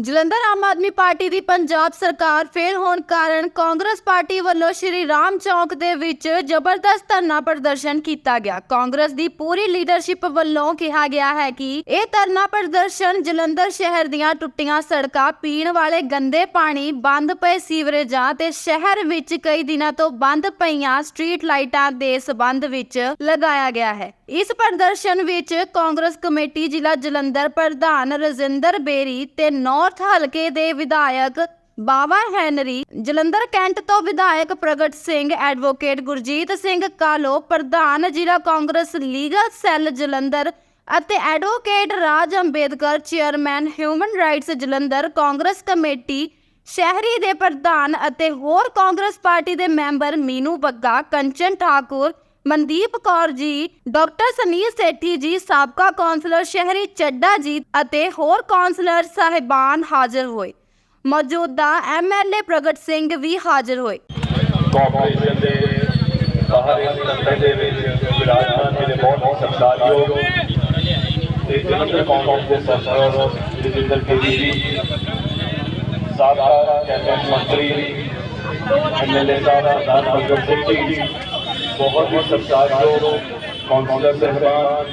Jalandhar Aam Aadmi party ਦੀ ਪੰਜਾਬ ਸਰਕਾਰ fail ਹੋਣ ਕਾਰਨ ਕਾਂਗਰਸ ਪਾਰਟੀ ਵੱਲੋਂ ਸ਼੍ਰੀ ਰਾਮ ਚੌਕ ਦੇ ਵਿੱਚ ਜ਼ਬਰਦਸਤ ਧਰਨਾ ਪ੍ਰਦਰਸ਼ਨ ਕੀਤਾ ਗਿਆ। ਕਾਂਗਰਸ ਦੀ ਪੂਰੀ ਲੀਡਰਸ਼ਿਪ ਵੱਲੋਂ ਕਿਹਾ ਗਿਆ ਹੈ ਕਿ ਇਹ ਧਰਨਾ ਪ੍ਰਦਰਸ਼ਨ ਜਲੰਧਰ ਸ਼ਹਿਰ ਦੀਆਂ ਟੁੱਟੀਆਂ ਸੜਕਾਂ, ਪੀਣ ਵਾਲੇ ਗੰਦੇ ਪਾਣੀ, ਬੰਦ ਪਏ ਸੀਵਰੇਜਾਂ ਤੇ ਸ਼ਹਿਰ ਵਿੱਚ ਕਈ ਦਿਨਾਂ ਤੋਂ ਬੰਦ ਪਈਆਂ ਸਟਰੀਟ ਲਾਈਟਾਂ ਦੇ ਸਬੰਧ ਵਿੱਚ ਲਗਾਇਆ ਗਿਆ ਹੈ। ਇਸ ਪ੍ਰਦਰਸ਼ਨ ਵਿੱਚ ਕਾਂਗਰਸ ਕਮੇਟੀ ਜ਼ਿਲ੍ਹਾ ਜਲੰਧਰ ਪ੍ਰਧਾਨ ਰਜਿੰਦਰ ਬੇਰੀ ਤੇ ਨਾਰਥ ਹਲਕੇ ਦੇ ਵਿਧਾਇਕ ਬਾਵਾ ਹੈਨਰੀ, ਜਲੰਧਰ ਕੈਂਟ ਤੋਂ ਵਿਧਾਇਕ ਪ੍ਰਗਟ ਸਿੰਘ, ਐਡਵੋਕੇਟ ਗੁਰਜੀਤ ਸਿੰਘ ਕਾਲੋ, ਪ੍ਰਧਾਨ ਜ਼ਿਲ੍ਹਾ ਕਾਂਗਰਸ ਲੀਗਲ ਸੈੱਲ ਜਲੰਧਰ ਅਤੇ advocate Raj Ambedkar chairman human rights Jalandhar Congress committee, ਸ਼ਹਿਰੀ ਦੇ ਪ੍ਰਧਾਨ ਅਤੇ ਹੋਰ ਕਾਂਗਰਸ ਪਾਰਟੀ ਦੇ ਮੈਂਬਰ ਮੀਨੂ ਬੱਗਾ, ਕੰਚਨ ਠਾਕੁਰ ਮਨਦੀਪ ਕੌਰ ਜੀ, ਡਾਕਟਰ ਸਨੀਲ ਸੇਠੀ ਜੀ, ਸਾਬਕਾ ਕੌਂਸਲਰ ਸ਼ਹਿਰੀ ਚੱਡਾ ਜੀ ਅਤੇ ਹੋਰ ਕੌਂਸਲਰ ਸਾਹਿਬਾਨ ਹਾਜ਼ਰ ਹੋਏ। ਮੌਜੂਦਾ ਐਮਐਲਏ ਪ੍ਰਗਟ ਸਿੰਘ ਵੀ ਹਾਜ਼ਰ ਹੋਏ। ਕਾਰਪੋਰੇਸ਼ਨ ਦੇ ਬਾਹਰ ਇਸ ਸੰਸਦ ਦੇ ਵਿੱਚ ਵਿਰਾਜਮਾਨ ਜਿਹੜੇ ਬਹੁਤ ਸਤਿਕਾਰਯੋਗ ਤੇ ਜਲੰਧਰ ਕਾਂਗਰਸ ਦੇ ਸਰਦਾਰ ਰਜਿੰਦਰ ਕੇਜੀ ਜੀ, ਸਾਬਕਾ ਕੈਬਨਿਟ ਮੰਤਰੀ ਐਮਐਲਏ ਸਾਹਿਬ ਸਰਦਾਰ ਭਗਤ ਸਿੰਘ ਜੀ ਬਹੁਤ ਹੀ ਸਤਿਕਾਰਯੋਗ ਕੌਂਸਲਰ ਸਾਹਿਬਾਨ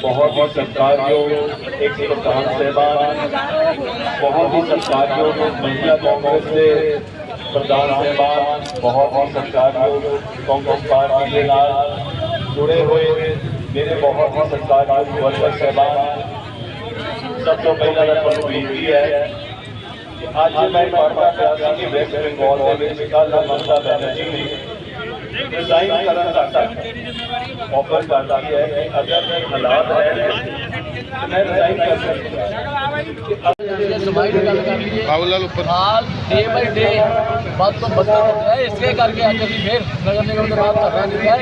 ਬਹੁਤ ਹੀ ਸਤਿਕਾਰਯੋਗ ਇੱਕ ਪ੍ਰਧਾਨ ਸਾਹਿਬਾਨ ਬਹੁਤ ਹੀ ਸਤਿਕਾਰਯੋਗ ਮਹਿਲਾ ਕਾਂਗਰਸ ਦੇ ਪ੍ਰਧਾਨ ਸਾਹਿਬਾਨ ਬਹੁਤ ਹੀ ਸਤਿਕਾਰਯੋਗ ਕਾਂਗਰਸ ਪਾਰਟੀ ਦੇ ਨਾਲ ਜੁੜੇ ਹੋਏ ਮੇਰੇ ਬਹੁਤ ਹੀ ਸਤਿਕਾਰਯੋਗ ਵਰਕਰ ਸਾਹਿਬਾਨ ਸਭ ਤੋਂ ਪਹਿਲਾਂ ਤਾਂ ਤੁਹਾਨੂੰ ਬੇਨਤੀ ਹੈ ਕਿ ਅੱਜ ਮੈਂ ਪੜ੍ਹਦਾ ਪਿਆ ਸੀ ਕਿ ਵੈਸਟ ਬੰਗਾਲ ਦੇ ਵਿੱਚ ਕੱਲ੍ਹ ਮਮਤਾ ਬੈਨਰਜੀ ਨੇ ਰਿਜ਼ਾਈਨ ਕਰਨ ਦਾ ਆਫਰ ਕਰਦਾ ਹੈ ਕਿ ਅਗਰ ਹਾਲਾਤ ਹੈ, ਮੈਂ ਰਿਜ਼ਾਈਨ ਕਰ ਸਕਦਾ ਜੇ ਸਮਾਈ ਦੀ ਗੱਲ ਕਰ ਲਈਏ ਬਾਬੂਲਾਲ ਉੱਪਰ। ਹਾਲ ਡੇ ਬਾਈ ਡੇ ਵੱਧ ਤੋਂ ਬੱਤਰ ਹੋ। ਇਸੇ ਕਰਕੇ ਅੱਜ ਅਸੀਂ ਫੇਰ ਨਗਰ ਨਿਗਮ ਦੇ ਬਾਅਦ ਧਰਨਾ ਦਿੱਤਾ ਹੈ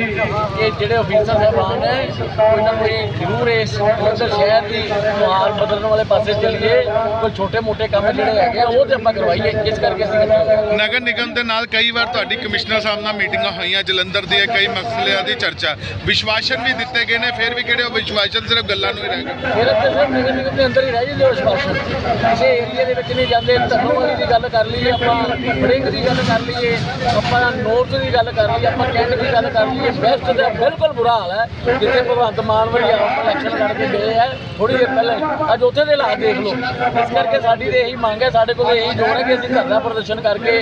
ਕਿ ਜਿਹੜੇ ਅਫੀਸਰ ਸਾਹਿਬਾਨ ਹੈ ਕੋਈ ਨਾ ਕੋਈ ਜ਼ਰੂਰ ਇਸ ਜਲੰਧਰ ਸ਼ਹਿਰ ਦੀ ਮਾਹੌਲ ਬਦਲਣ ਵਾਲੇ ਪਾਸੇ ਚੱਲੀਏ। ਕੋਈ ਛੋਟੇ ਮੋਟੇ ਕੰਮ ਜਿਹੜੇ ਹੈਗੇ ਆ ਉਹ ਤੇ ਆਪਾਂ ਕਰਵਾਈਏ। ਇਸ ਕਰਕੇ ਅਸੀਂ। ਨਗਰ ਨਿਗਮ ਦੇ ਨਾਲ ਕਈ ਵਾਰ ਤੁਹਾਡੀ ਕਮਿਸ਼ਨਰ ਸਾਹਿਬ ਨਾਲ ਮੀਟਿੰਗਾਂ ਹੋਈਆਂ ਜਲੰਧਰ ਦੀਆਂ ਕਈ ਮਸਲਿਆਂ ਦੀ ਚਰਚਾ। ਵਿਸ਼ਵਾਸਨ ਵੀ ਦਿੱਤੇ ਗਏ ਨੇ ਫਿਰ ਵੀ ਕਿਹੜੇ ਵਿਸ਼ਵਾਸਨ ਸਿਰਫ ਗੱਲਾਂ ਨੂੰ ਹੀ ਰਹਿ ਗਏ। ਫਿਰ ਨਗਰ ਨਿਗਮ ਦੇ ਅੰਦਰ ਹੀ ਰਹਿ ਜਾਂਦੇ ਉਸ ਕਿਸੇ ਏਰੀਆ ਦੇ ਵਿੱਚ ਨਹੀਂ ਜਾਂਦੇ ਦੀ ਗੱਲ ਕਰ ਲਈਏ ਆਪਾਂ ਬੜਿੰਗ ਦੀ ਗੱਲ ਕਰ ਲਈਏ ਆਪਾਂ ਨੌਰਥ ਦੀ ਗੱਲ ਕਰ ਲਈਏ ਆਪਾਂ ਕੈਂਟ ਦੀ ਗੱਲ ਕਰ ਲਈਏ ਵੈਸਟ ਦਾ ਬਿਲਕੁਲ ਬੁਰਾ ਹਾਲ ਹੈ ਜਿੱਥੇ ਭਗਵੰਤ ਮਾਨ ਆਪ ਇਲੈਕਸ਼ਨ ਲੜ ਕੇ ਗਏ ਹੈ ਥੋੜੀ ਦੇਰ ਪਹਿਲਾਂ ਅੱਜ ਉੱਥੇ ਦੇ ਹਾਲਾਤ ਦੇਖ ਲਓ। ਇਸ ਕਰਕੇ ਸਾਡੀ ਤੇ ਇਹੀ ਮੰਗ ਹੈ ਸਾਡੇ ਕੋਲ ਇਹੀ ਜੋਰ ਹੈ ਕਿ ਅਸੀਂ ਧਰਨਾ ਪ੍ਰਦਰਸ਼ਨ ਕਰਕੇ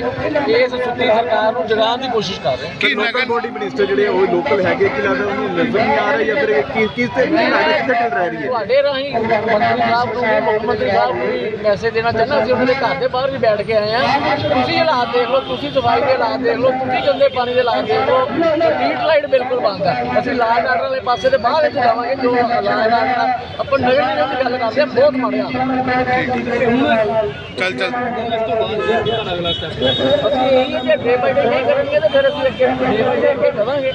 ਇਸ ਸੁੱਤੀ ਸਰਕਾਰ ਨੂੰ ਜਗਾਉਣ ਦੀ ਕੋਸ਼ਿਸ਼ ਕਰ ਰਹੇ ਹਾਂ। ਕਿ ਲੋਕਲ ਨਗਰ ਬੋਡੀ ਮਿਨਿਸਟਰ ਜਿਹੜੇ ਉਹ ਲੋਕਲ ਹੈਗੇ ਕਿ ਲੱਗਦਾ ਉਹਨੂੰ ਨਜ਼ਰ ਨਹੀਂ ਆ ਰਿਹਾ ਜਾਂ ਫਿਰ ਕਿਸ ਕਿਸ ਤੇ ਵੀ ਲੱਗਦਾ ਕਿੱਥੇ ਟਿਲ ਰਹਿ ਰਹੀ ਹੈ? ਤੁਹਾਡੇ ਰਾਹੀਂ ਮੰਤਰੀ ਸਾਹਿਬ ਨੂੰ ਮੁੱਖ ਮੰਤਰੀ ਸਾਹਿਬ ਨੂੰ ਵੀ ਮੈਸੇਜ ਦੇਣਾ ਚਾਹੁੰਦਾ ਅਸੀਂ ਉਹਨਾਂ ਦੇ ਘਰ ਦੇ ਬਾਹਰ ਵੀ ਬੈਠ ਕੇ ਆਏ ਆ ਤੁਸੀਂ ਹਾਲਾਤ ਦੇਖ ਲਓ ਤੁਸੀਂ ਸਫ਼ਾਈ ਦੇ ਹਾਲਾਤ ਦੇਖ ਲਓ ਤੁਸੀਂ ਗੰਦੇ ਪਾਣੀ ਦੇ ਹਾਲਾਤ ਦੇਖ ਲਓ ਸਟਰੀਟ ਲਾਈਟ ਬਿਲਕੁਲ ਬੰਦ ਹੈ। ਅਸੀਂ ਲਾਲ ਆਰਡਰ ਵਾਲੇ ਪਾਸੇ ਦੇ ਬਾਹਰ ਵਿੱਚ ਜਾਵਾਂਗੇ ਜੋ ਲਾਲ ਆਰਡਰ ਆਪਾਂ ਨਗਰ ਨਿਗਮ ਦੀ ਗੱਲ ਕਰਦੇ ਹਾਂ ਬਹੁਤ ਮਾੜੇ ਹਾਲ ਚੱਲ ਚੱਲ। ਅਸੀਂ ਇਹੀ ਜੇ ਡੇ ਬਾਈ ਡੇ ਨਹੀਂ ਕਰਨਗੇ ਤਾਂ ਫਿਰ ਅਸੀਂ ਅੱਗੇ ਡੇ ਬਾਈ ਡੇ ਅੱਗੇ ਕਰਾਂਗੇ